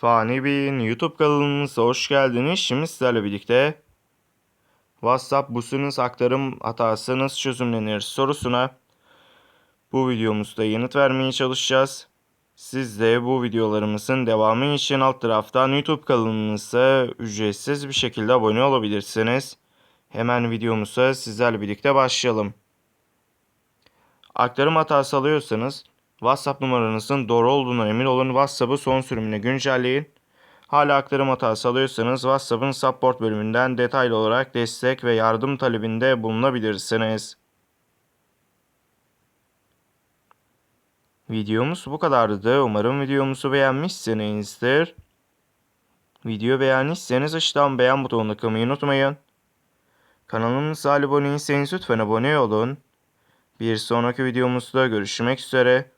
Fani Bey'in YouTube kanalımıza hoş geldiniz. Şimdi sizlerle birlikte WhatsApp business aktarım hatası nasıl çözümlenir sorusuna bu videomuzda yanıt vermeye çalışacağız. Siz de bu videolarımızın devamı için alt taraftan YouTube kanalımıza ücretsiz bir şekilde abone olabilirsiniz. Hemen videomuza sizlerle birlikte başlayalım. Aktarım hatası alıyorsanız WhatsApp numaranızın doğru olduğuna emin olun. WhatsApp'ı son sürümüne güncelleyin. Hala aktarım hatası alıyorsanız WhatsApp'ın support bölümünden detaylı olarak destek ve yardım talebinde bulunabilirsiniz. Videomuz bu kadardı. Umarım videomuzu beğenmişsinizdir. Video beğendiyseniz aşağıdan beğen butonuna tıklamayı unutmayın. Kanalımıza abone değilseniz lütfen abone olun. Bir sonraki videomuzda görüşmek üzere.